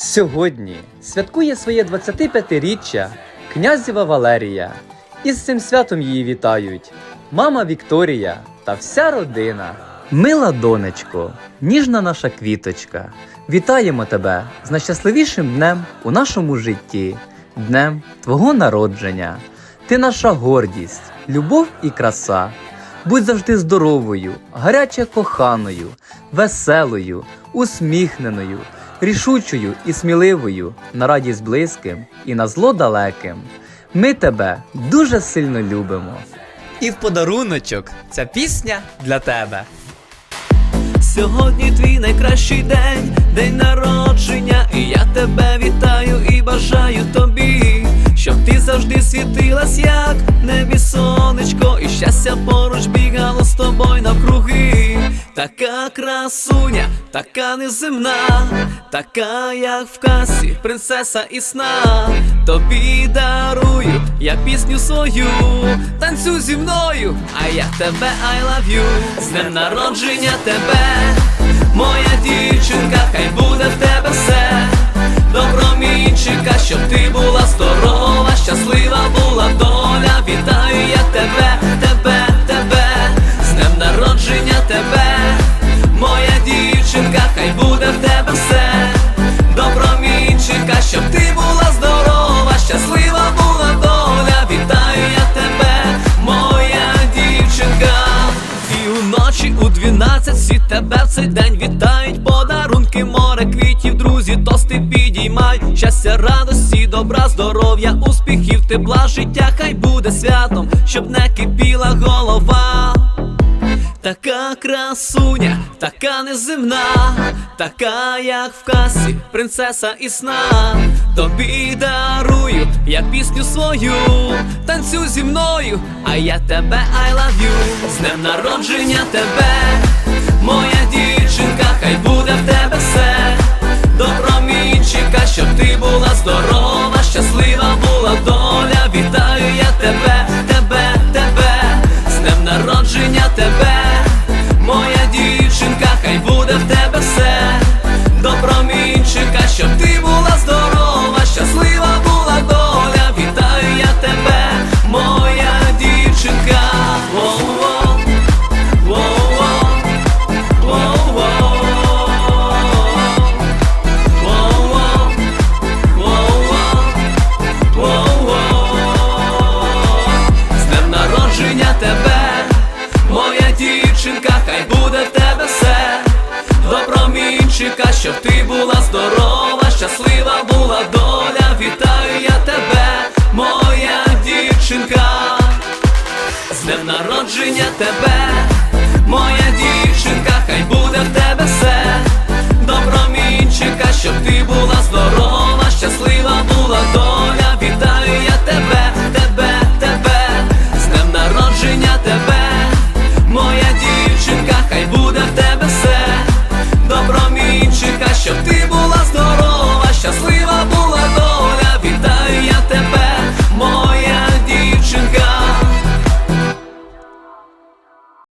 Сьогодні святкує своє 25-річчя князєва Валерія. І з цим святом її вітають мама Вікторія та вся родина. Мила донечко, ніжна наша квіточка. Вітаємо тебе з найщасливішим днем у нашому житті, днем твого народження. Ти наша гордість, любов і краса. Будь завжди здоровою, гаряче коханою, веселою, усміхненою, рішучою і сміливою, на радість близьким і на зло далеким. Ми тебе дуже сильно любимо. І в подаруночок ця пісня для тебе. Сьогодні твій найкращий день, день народження, і я тебе вітаю і бажаю тобі, щоб ти завжди світилась, як небі сонечко, і щастя поруч бігало з тобою навкруги. Така красуня, така неземна, така, як в касі, принцеса і сна. Тобі дарую я пісню свою, танцюй зі мною, а я тебе I love you З днем народження тебе, моя дівчинка, хай буде в тебе цей день вітають. Подарунки, море квітів, друзі, тости підіймай. Щастя, радості, добра, здоров'я, успіхів, тепла, життя, хай буде святом, щоб не кипіла голова. Така красуня, така неземна, така, як в касі, принцеса і сна. Тобі дарую я пісню свою, танцюй зі мною, а я тебе I love you З днем народження тебе, моя народження тебе, Добромінчика, щоб ти була здорова, щаслива була доля. Вітаю я тебе, моя дівчинка. З днем народження тебе,